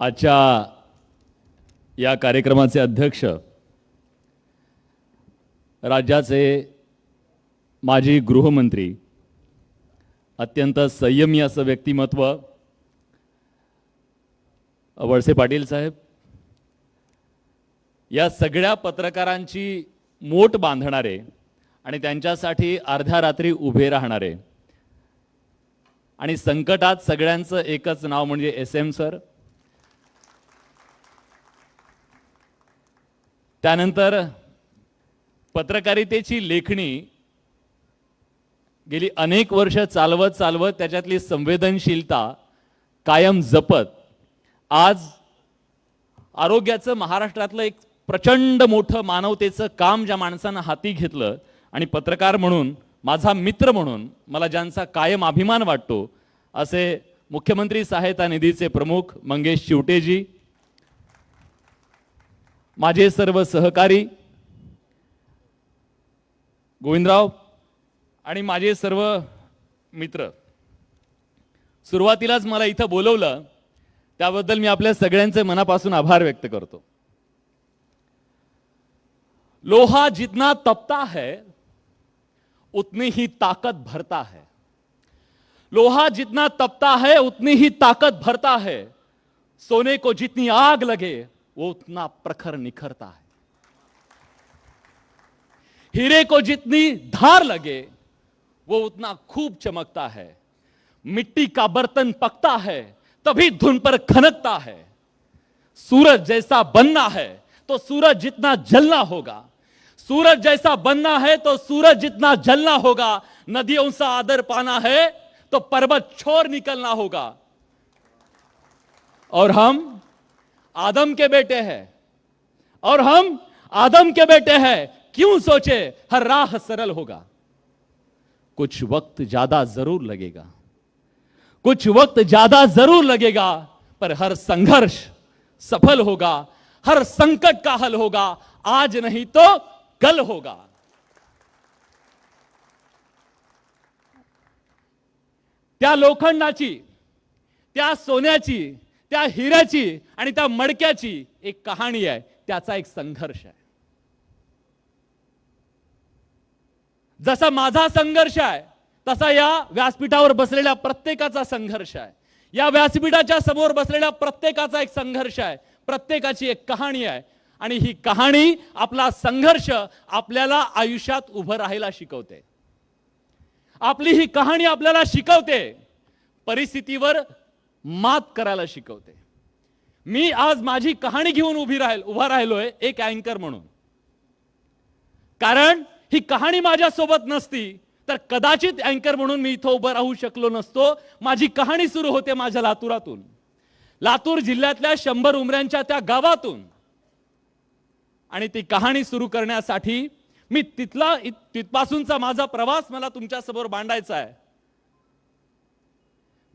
आजच्या या कार्यक्रमाचे अध्यक्ष राज्याचे माजी गृहमंत्री अत्यंत संयमी असं व्यक्तिमत्व वळसे पाटील साहेब या सगळ्या पत्रकारांची मोट बांधणारे आणि त्यांच्यासाठी अर्ध्या रात्री उभे राहणारे आणि संकटात सगळ्यांचं एकच नाव म्हणजे एस एम सर त्यानंतर पत्रकारितेची लेखणी गेली अनेक वर्ष चालवत चालवत त्याच्यातली संवेदनशीलता कायम जपत. आज आरोग्याचं महाराष्ट्रातलं एक प्रचंड मोठं मानवतेचं काम ज्या माणसानं हाती घेतलं आणि पत्रकार म्हणून माझा मित्र म्हणून मला ज्यांचा कायम अभिमान वाटतो असे मुख्यमंत्री सहायता निधीचे प्रमुख मंगेश शिवटेजी माझे सर्व सहकारी गोविंदराव आणि माझे सर्व मित्र. सुरुवातीलाच मला इथं बोलवलं त्याबद्दल मी आपल्या सगळ्यांचे मनापासून आभार व्यक्त करतो. लोहा जितना तपता है उतनी ही ताकत भरता है. लोहा जितना तपता है उतनी ही ताकत भरता है. सोने को जितनी आग लगे वो उतना प्रखर निखरता है। हीरे को जितनी धार लगे, वो उतना खूब चमकता है। मिट्टी का बर्तन पकता है, तभी धुन पर खनकता है। सूरज जैसा बनना है तो सूरज जितना जलना होगा। सूरज जैसा बनना है तो सूरज जितना जलना होगा। नदियों सा आदर पाना है तो पर्वत छोड़ निकलना होगा। और हम आदम के बेटे हैं। और हम आदम के बेटे हैं। क्यों सोचे? हर राह सरल होगा। कुछ वक्त ज़्यादा ज़रूर लगेगा। कुछ वक्त ज़्यादा ज़रूर लगेगा, पर हर संघर्ष सफल होगा। हर संकट का हल होगा। आज नहीं तो कल होगा। त्या लोखंडाची त्या सोन्याची? त्या हिऱ्याची आणि त्या मडक्याची एक कहाणी आहे. त्याचा एक संघर्ष आहे. जसा माझा संघर्ष आहे तसा या व्यासपीठावर बसलेल्या प्रत्येकाचा संघर्ष आहे. या व्यासपीठाच्या समोर बसलेल्या प्रत्येकाचा एक संघर्ष आहे. प्रत्येकाची एक कहाणी आहे. आणि ही कहाणी आपला संघर्ष आपल्याला आयुष्यात उभं राहायला शिकवते. आपली ही कहाणी आपल्याला शिकवते. परिस्थितीवर मात करायला शिकवते. मी आज माझी कहाणी घेऊन उभी राहील उभा राहिलोय एक अँकर म्हणून. कारण ही कहाणी माझ्या सोबत नसती तर कदाचित अँकर म्हणून मी इथं उभं राहू शकलो नसतो. माझी कहाणी सुरू होते माझ्या लातूरातून. लातूर जिल्ह्यातल्या शंभर उमऱ्यांच्या त्या गावातून. आणि ती कहाणी सुरू करण्यासाठी मी तिथला तिथपासूनचा माझा प्रवास मला तुमच्यासमोर मांडायचा आहे.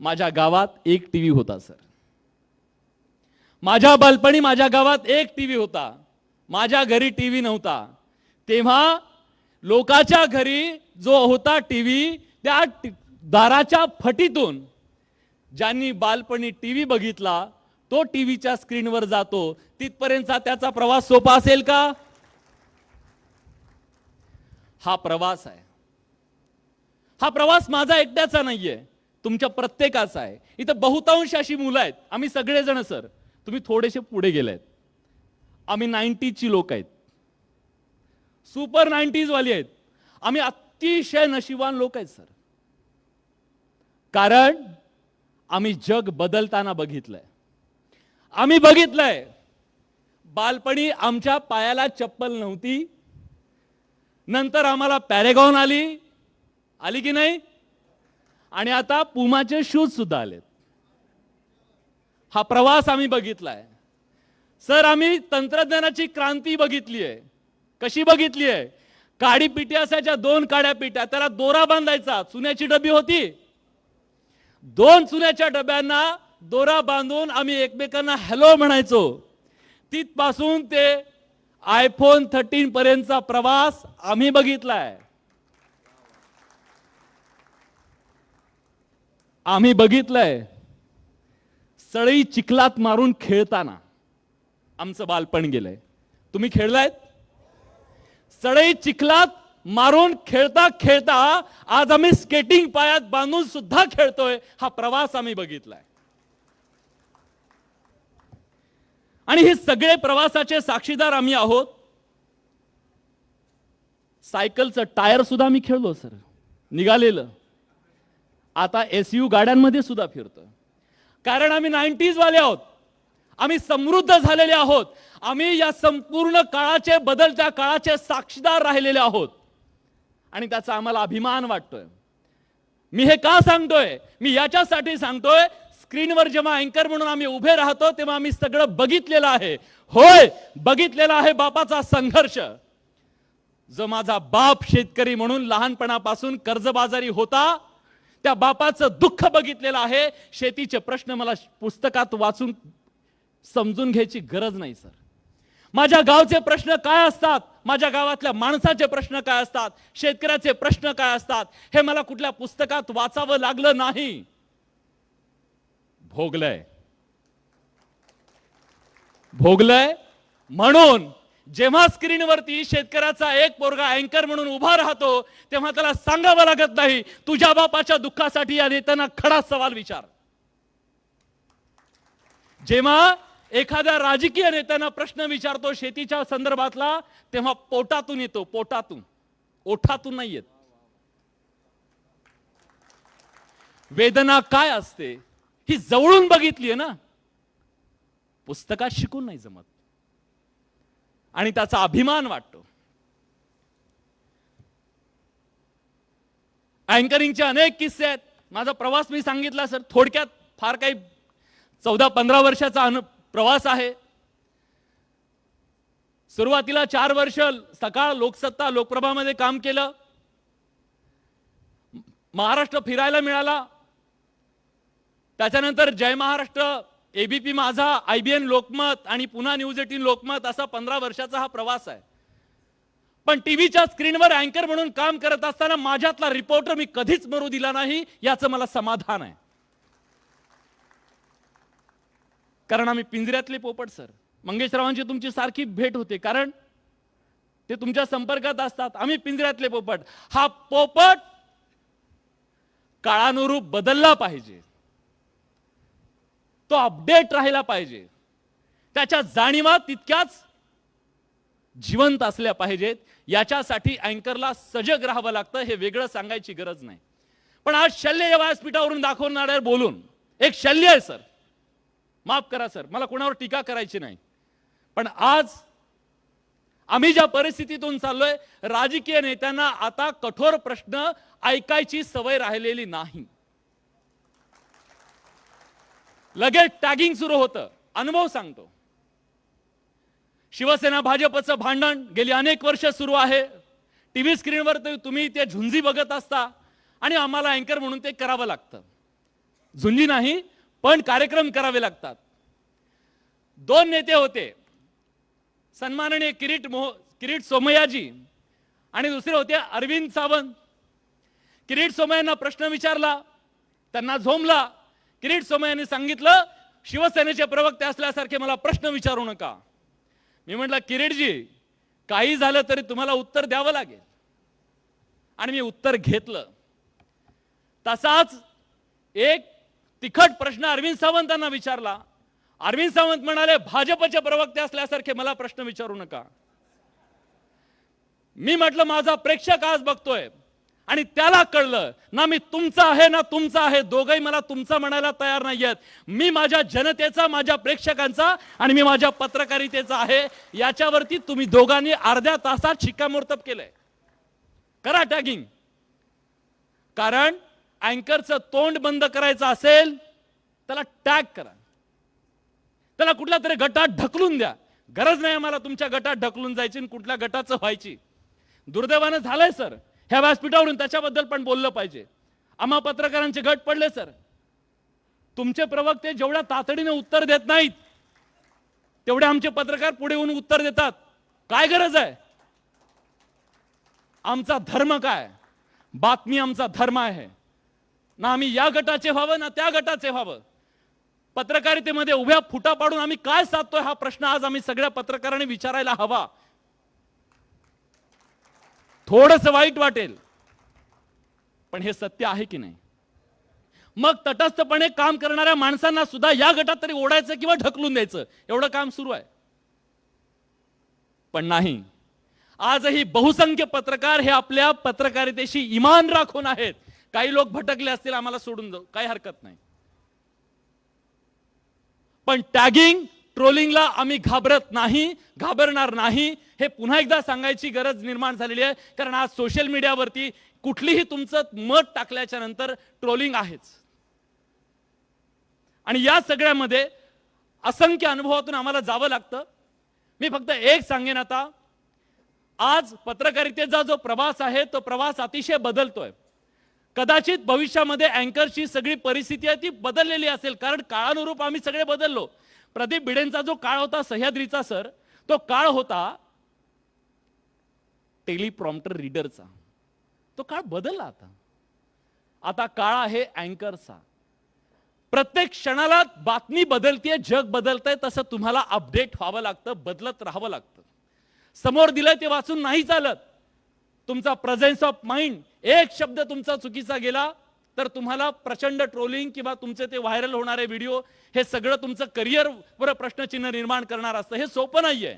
माझ्या गावात एक टीव्ही होता सर. माझ्या बालपणी माझ्या गावात एक टीव्ही होता. माझ्या घरी टीव्ही नव्हता. तेव्हा लोकाच्या घरी जो होता टीव्ही त्या दाराच्या फटीतून ज्यांनी बालपणी टीव्ही बघितला तो टीव्हीच्या स्क्रीनवर जातो. तिथपर्यंतचा त्याचा प्रवास सोपा असेल का? हा प्रवास आहे. हा प्रवास माझा एकट्याचा नाहीये. तुमच्या प्रत्येकाचा आहे. इथं बहुतांश अशी मुलं आहेत. आम्ही सगळेजण सर तुम्ही थोडेसे पुढे गेले आहेत आम्ही नाईन्टीजची लोक आहेत. सुपर नाईन्टीजवाली आहेत. आम्ही अतिशय नशिबान लोक आहेत सर. कारण आम्ही जग बदलताना बघितलंय. आम्ही बघितलंय बालपणी आमच्या पायाला चप्पल नव्हती. नंतर आम्हाला पॅरेगॉन आली. आली की नाही? आणि आता पुमाचे शूज सुद्धा आलेत. हा प्रवास आम्ही बघितलाय. सर आम्ही तंत्रज्ञानाची क्रांती बघितली आहे कशी बघितली आहे काडी पिटी असायच्या दोन काड्या पिट्या. त्याला दोरा बांधायचा. चुन्याची डबी होती. दोन चुन्याच्या डब्यांना दोरा बांधून आम्ही एकमेकांना हॅलो म्हणायचो. तिथपासून ते आयफोन थर्टीन पर्यंतचा प्रवास आम्ही बघितलाय. आम्ही बघितलंय सळई चिखलात मारून खेळताना आमचं बालपण गेलंय. तुम्ही खेळलायत? सळई चिखलात मारून खेळता खेळता आज आम्ही स्केटिंग पायात बांधून सुद्धा खेळतोय हा प्रवास आम्ही बघितलाय. आणि हे सगळे प्रवासाचे साक्षीदार आम्ही आहोत. सायकलचं टायर सुद्धा आम्ही खेळलो सर. निघालेलं. आता एस यू गाड्यांमध्ये सुद्धा फिरतो कारण आम्ही नाईन्टीजवाले आहोत. आम्ही समृद्ध झालेले आहोत. आम्ही या संपूर्ण काळाचे बदलत्या काळाचे साक्षीदार राहिलेले आहोत. आणि त्याचा आम्हाला अभिमान वाटतोय. मी हे का सांगतोय? मी याच्यासाठी सांगतोय स्क्रीनवर जेव्हा अँकर म्हणून आम्ही उभे राहतो तेव्हा आम्ही सगळं बघितलेलं आहे. होय बघितलेला आहे बापाचा संघर्ष. जो माझा बाप शेतकरी म्हणून लहानपणापासून कर्जबाजारी होता त्या बापाचं दुःख बघितलेलं आहे. शेतीचे प्रश्न मला पुस्तकात वाचून समजून घ्यायची गरज नाही सर. माझ्या गावचे प्रश्न काय असतात? माझ्या गावातल्या माणसाचे प्रश्न काय असतात? शेतकऱ्याचे प्रश्न काय असतात? हे मला कुठल्या पुस्तकात वाचावं लागलं नाही. भोगलंय. भोगलंय म्हणून जेव्हा स्क्रीनवरती शेतकऱ्याचा एक पोरगा अँकर म्हणून उभा राहतो तेव्हा त्याला सांगावं लागत नाही तुझ्या बापाच्या दुःखासाठी या नेत्यांना खडा सवाल विचार. जेव्हा एखाद्या राजकीय नेत्यांना प्रश्न विचारतो शेतीच्या संदर्भातला तेव्हा पोटातून येतो पोटातून. ओठातून नाही येत. वेदना काय असते ही जवळून बघितली आहे ना. पुस्तकात शिकून नाही जमत. आणि त्याचा अभिमान वाटतो. अँकरिंगचे अनेक किस्से आहेत. माझा प्रवास मी सांगितला सर. थोडक्यात फार काही चौदा पंधरा वर्षाचा अनु प्रवास आहे. सुरुवातीला चार वर्ष सकाळ लोकसत्ता लोकप्रभामध्ये काम केलं. महाराष्ट्र फिरायला मिळाला. त्याच्यानंतर जय महाराष्ट्र एबीपी माझा आयबीएन लोकमत आणि पुन्हा न्यूज एटीन लोकमत असा पंधरा वर्षाचा हा प्रवास आहे. पण टीव्हीच्या स्क्रीनवर अँकर म्हणून काम करत असताना माझ्यातला रिपोर्टर मी कधीच मरू दिला नाही याचं मला समाधान आहे. कारण आम्ही पिंजऱ्यातले पोपट सर. मंगेशरावांची तुमची सारखी भेट होते कारण ते तुमच्या संपर्कात असतात. आम्ही पिंजऱ्यातले पोपट. हा पोपट काळानुरूप बदलला पाहिजे. तो अपडेट राहिला पाहिजे. त्याच्या जाणीवा तितक्याच जिवंत असल्या पाहिजेत. याच्यासाठी अँकरला सजग राहावं लागतं हे वेगळं सांगायची गरज नाही. पण आज शल्य या व्यासपीठावरून दाखवणाऱ्या बोलून एक शल्य आहे सर. माफ करा सर. मला कोणावर टीका करायची नाही. पण आज आम्ही ज्या परिस्थितीतून चाललोय राजकीय नेत्यांना आता कठोर प्रश्न ऐकायची सवय राहिलेली नाही. लगेच टॅगिंग सुरू होतं. अनुभव सांगतो. शिवसेना भाजपचं भांडण गेली अनेक वर्ष सुरू आहे. टीव्ही स्क्रीनवर तुम्ही ते झुंजी बघत असता आणि आम्हाला अँकर म्हणून ते करावं लागतं. झुंजी नाही पण कार्यक्रम करावे लागतात. दोन नेते होते. सन्माननीय किरीट मोह किरीट सोमय्याजी आणि दुसरे होते अरविंद सावंत. किरीट सोमय्यांना प्रश्न विचारला त्यांना झोमला किरीट सोमय्यांनी सांगितलं शिवसेनेचे प्रवक्ते असल्यासारखे मला प्रश्न विचारू नका. मी म्हटलं किरीटजी काही झालं तरी तुम्हाला उत्तर द्यावं लागेल. आणि मी उत्तर घेतलं. तसाच एक तिखट प्रश्न अरविंद सावंतांना विचारला. अरविंद सावंत म्हणाले भाजपचे प्रवक्ते असल्यासारखे मला प्रश्न विचारू नका. मी म्हटलं माझा प्रेक्षक आज बघतोय. आणि त्याला कळलं ना मी तुमचा आहे ना तुमचा आहे. दोघही मला तुमचा म्हणायला तयार नाहीयेत. मी माझ्या जनतेचा माझ्या प्रेक्षकांचा आणि मी माझ्या पत्रकारितेचा आहे. याच्यावरती तुम्ही दोघांनी अर्ध्या तासात शिक्कामोर्तब केलंय. करा टॅगिंग कारण अँकरचं तोंड बंद करायचं असेल त्याला टॅग करा. त्याला कुठल्या तरी गटात ढकलून द्या. गरज नाही आम्हाला तुमच्या गटात ढकलून जायची आणि कुठल्या गटाचं व्हायची. दुर्दैवानं झालंय सर. ह्या व्यासपीठावरून त्याच्याबद्दल पण बोललं पाहिजे. आम्हा पत्रकारांचे गट पडले सर. तुमचे प्रवक्ते जेवढ्या तातडीने उत्तर देत नाहीत तेवढे आमचे पत्रकार पुढे येऊन उत्तर देतात. काय गरज आहे? आमचा धर्म काय बातमी आमचा धर्म आहे. ना आम्ही या गटाचे व्हावं ना त्या गटाचे व्हावं. पत्रकारितेमध्ये उभ्या फुटा पाडून आम्ही काय साधतोय हा प्रश्न आज आम्ही सगळ्या पत्रकारांनी विचारायला हवा. थोडस वाईट वाटेल. पण हे सत्य आहे की नाही? मग तटस्थपणे काम करणाऱ्या माणसांना सुद्धा या गटात तरी ओढायचं किंवा ढकलून द्यायचं? एवढं काम सुरू आहे. पण नाही. आजही बहुसंख्य पत्रकार हे आपल्या पत्रकारितेशी इमान राखून आहेत. काही लोक भटकले असतील आम्हाला सोडून जाऊ. काही हरकत नाही. पण टॅगिंग ट्रोलिंगला आम्ही घाबरत नाही घाबरणार नाही. हे पुन्हा एकदा सांगायची गरज निर्माण झालेली आहे कारण आज सोशल मीडियावरती कुठलीही तुमचं मत टाकल्याच्या नंतर ट्रोलिंग आहेच. आणि या सगळ्यामध्ये असंख्य अनुभवातून आम्हाला जावं लागतं. मी फक्त एक सांगेन आता. आज पत्रकारितेचा जो प्रवास आहे तो प्रवास अतिशय बदलतोय. कदाचित भविष्यामध्ये अँकरची सगळी परिस्थिती आहे ती बदललेली असेल. कारण काळानुरूप आम्ही सगळे बदललो. प्रदीप भिडेंचा जो काळ होता सह्याद्रीचा सर तो काळ होता टेलिप्रॉम्प्टर रीडरचा. तो काळ बदलला आता. आता काळ आहे अँकरचा. प्रत्येक क्षणाला बातमी बदलतीये जग बदलतंय तसं तुम्हाला अपडेट व्हावं लागतं बदलत राहावं लागतं. समोर दिलं ते वाचून नाही चालत. तुमचा प्रेझेन्स ऑफ माइंड एक शब्द तुमचा चुकीचा गेला तर तुम्हाला प्रचंड ट्रोलिंग किंवा तुमचे ते व्हायरल होणारे व्हिडिओ हे सगळं तुमचं करिअर वर प्रश्नचिन्ह निर्माण करणार असतं. हे सोपं नाहीये.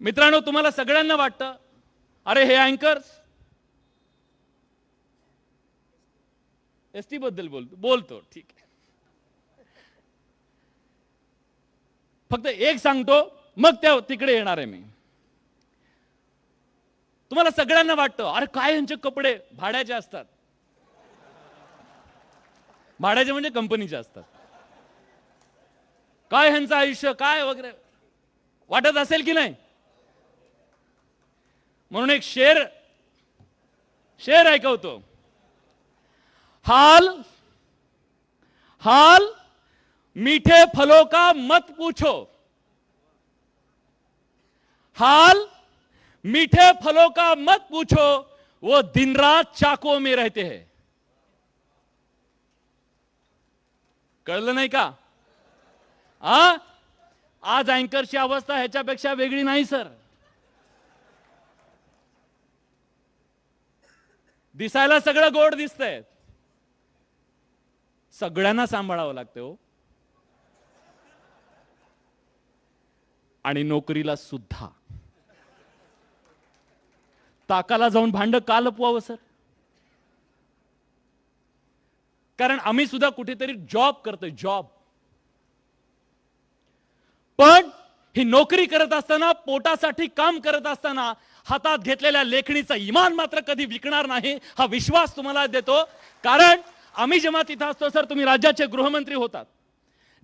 मित्रांनो तुम्हाला सगळ्यांना वाटतं अरे हे अँकर्स एस टी बद्दल बोलतो बोलतो ठीक आहे. फक्त एक सांगतो मग त्या तिकडे येणार आहे मी. तुम्हाला सगळ्यांना वाटतं अरे काय यांचे कपडे? भाड्याचे असतात. भाड्याचे म्हणजे कंपनीचे असतात. काय ह्यांचं आयुष्य? काय वगैरे? वाटत असेल की नाही? म्हणून एक शेर शेर ऐकवतो. हाल हाल मीठे फलों का मत पूछो. हाल मीठे फलों का मत पूछो वो दिन रात चाकों में रहते हैं। कळलं नाही का? आ आज अँकरची अवस्था ह्याच्यापेक्षा वेगळी नाही सर. दिसायला सगळं गोड दिसतंय. सगळ्यांना सांभाळावं लागतं हो. आणि नोकरीला सुद्धा. ताकाला जाऊन भांड का लपवावं सर? कारण आम्ही सुद्धा कुठेतरी जॉब करतोय जॉब पण ही नोकरी करत असताना पोटासाठी काम करत असताना हातात घेतलेल्या लेखणीचा इमान मात्र कधी विकणार नाही हा विश्वास तुम्हाला देतो. कारण आम्ही जेव्हा तिथं असतो सर तुम्ही राज्याचे गृहमंत्री होतात.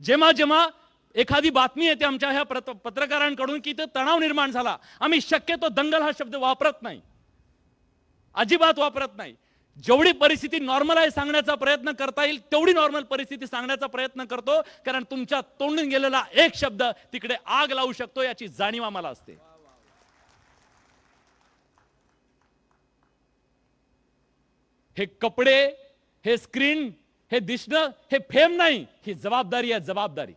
जेव्हा जेव्हा एखादी बातमी येते आमच्या ह्या पत्रकारांकडून की इथं तणाव निर्माण झाला आम्ही शक्यतो दंगल हा शब्द वापरत नाही. अजिबात वापरत नाही. जेवढी परिस्थिती नॉर्मल आहे सांगण्याचा प्रयत्न करता येईल तेवढी नॉर्मल परिस्थिती सांगण्याचा प्रयत्न करतो कारण तुमच्या तोंडून गेलेला एक शब्द तिकडे आग लावू शकतो याची जाणीव आम्हाला असते. हे कपडे हे स्क्रीन हे दिसणं हे फेम नाही ही जबाबदारी आहे जबाबदारी.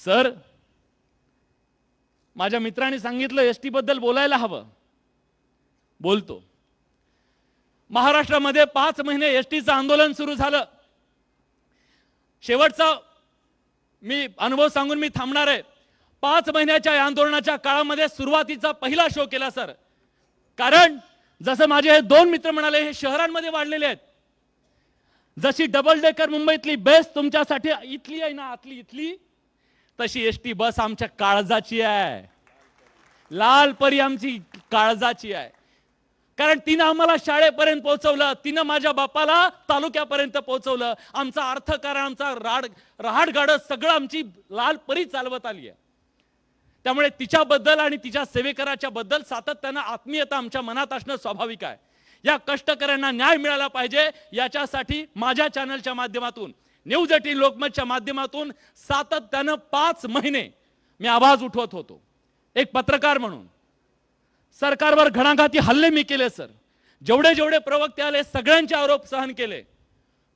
सर माझ्या मित्राने सांगितलं एस टी बद्दल बोलायला हवं. बोलतो. महाराष्ट्रामध्ये पाच महिने एस टीचं आंदोलन सुरू झालं. शेवटचा मी अनुभव सांगून मी थांबणार आहे. पाच महिन्याच्या या आंदोलनाच्या काळामध्ये सुरुवातीचा पहिला शो केला सर कारण जसं माझे हे दोन मित्र म्हणाले हे शहरांमध्ये वाढलेले आहेत. जशी डबल डेकर मुंबईतली बेस तुमच्यासाठी इथली आहे ना आतली इथली तशी एस टी बस आमच्या काळजाची आहे. लाल परी आमची काळजाची आहे. कारण तिनं आम्हाला शाळेपर्यंत पोहोचवलं तिनं माझ्या बापाला तालुक्यापर्यंत पोहोचवलं. आमचा अर्थकारण आमचा राड रहाडगाड सगळं आमची लाल परी चालवत आली आहे. त्यामुळे तिच्याबद्दल आणि तिच्या सेवेकराच्या बद्दल सातत्यानं आत्मीयता आमच्या मनात असणं स्वाभाविक आहे. या कष्टकऱ्यांना न्याय मिळाला पाहिजे याच्यासाठी माझ्या चॅनलच्या माध्यमातून न्यूज एटीन लोकमतच्या माध्यमातून सातत्यानं पाच महिने मी आवाज उठवत होतो. एक पत्रकार म्हणून. सरकारवर घणाघाती हल्ले मी केले सर. जेवढे जेवढे प्रवक्ते आले सगळ्यांचे आरोप सहन केले.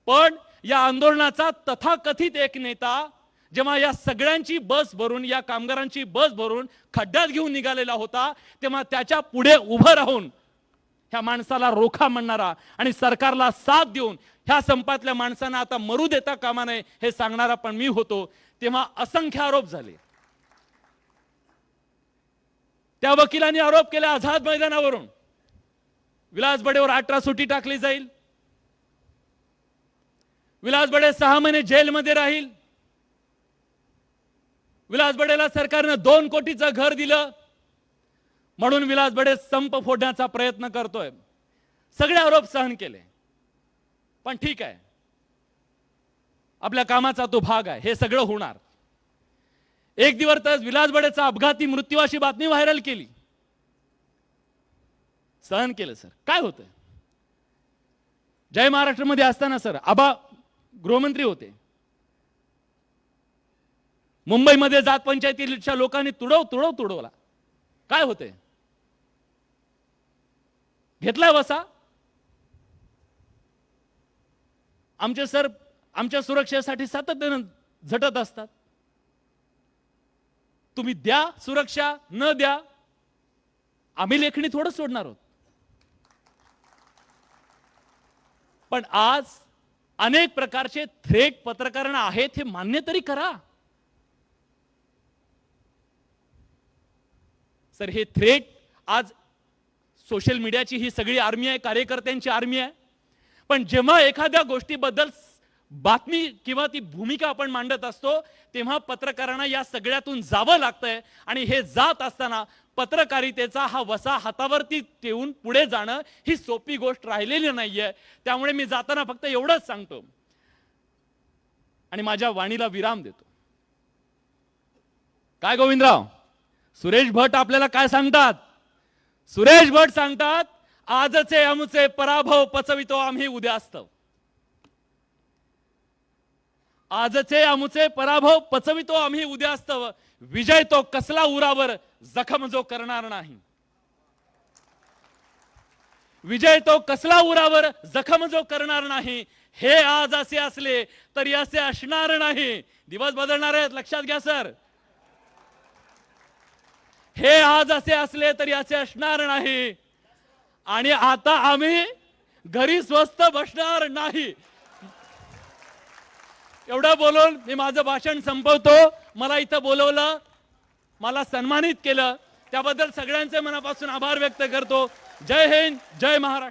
पण या आंदोलनाचा तथाकथित एक नेता जेव्हा या सगळ्यांची बस भरून या कामगारांची बस भरून खड्ड्यात घेऊन निघालेला होता तेव्हा त्याच्या पुढे उभं राहून ह्या माणसाला रोखा म्हणणारा आणि सरकारला साथ देऊन ह्या संपातल्या माणसांना आता मरू देता कामा नये हे सांगणारा पण मी होतो तेव्हा असंख्य आरोप झाले. त्या वकिलांनी आरोप केला आझाद मैदानावरून. विलास बडेवर अठरा सुटी टाकली जाईल. विलास बडे सहा महिने जेलमध्ये राहील. विलास बडेला सरकारनं दोन कोटीचं घर दिलं. म्हणून विलास बडे संप फोडण्याचा प्रयत्न करतोय. सगळे आरोप सहन केले. पण ठीक आहे. आपल्या कामाचा तो भाग आहे. हे सगळं होणार. एक दिवस तर विलास बडेचा अपघाती मृत्यू अशी बातमी व्हायरल केली. सहन केलं सर. काय होतं जय महाराष्ट्रमध्ये असताना सर आबा गृहमंत्री होते. मुंबईमध्ये जात पंचायतीच्या लोकांनी तुडव तुडव तुडवला. काय होते घेतलाय वसा? आमचे सर आमच्या सुरक्षेसाठी सातत्यानं झटत असतात. तुम्ही द्या सुरक्षा न द्या आम्ही लेखणी थोडं सोडणार आहोत. पण आज अनेक प्रकारचे थ्रेट पत्रकारांना आहेत हे मान्य तरी करा. सर हे थ्रेट आज सोशल मीडियाची ही सगळी आर्मी आहे कार्यकर्त्यांची आर्मी आहे. पण जेव्हा एखाद्या गोष्टीबद्दल बातमी किंवा ती भूमिका आपण मांडत असतो तेव्हा पत्रकारांना या सगळ्यातून जावं लागतंय. आणि हे जात असताना पत्रकारितेचा हा वसा हातावरती ठेवून पुढे जाणं ही सोपी गोष्ट राहिलेली नाहीये. त्यामुळे मी जाताना फक्त एवढंच सांगतो. आणि माझ्या वाणीला विराम देतो. काय गोविंदराव? सुरेश भट आपल्याला काय सांगतात? सुरेश भट सांगतात आजचे आमचे पराभव पचवितो आम्ही उद्या असतो आजचे आमचे पराभव पचवितो आम्ही उद्या असतो विजय तो कसला उरावर जखम जो करणार नाही. विजय तो कसला उरावर जखम जो करणार नाही. हे आज असे असले तरी असे असणार नाही. दिवस बदलणार आहेत लक्षात घ्या सर. हे आज असे असले तरी असे असणार नाही. आणि आता आम्ही घरी स्वस्त बसणार नाही. एवढं बोलून मी माझं भाषण संपवतो. मला इथं बोलवलं मला सन्मानित केलं. त्याबद्दल सगळ्यांचे मनापासून आभार व्यक्त करतो. जय हिंद जय महाराष्ट्र.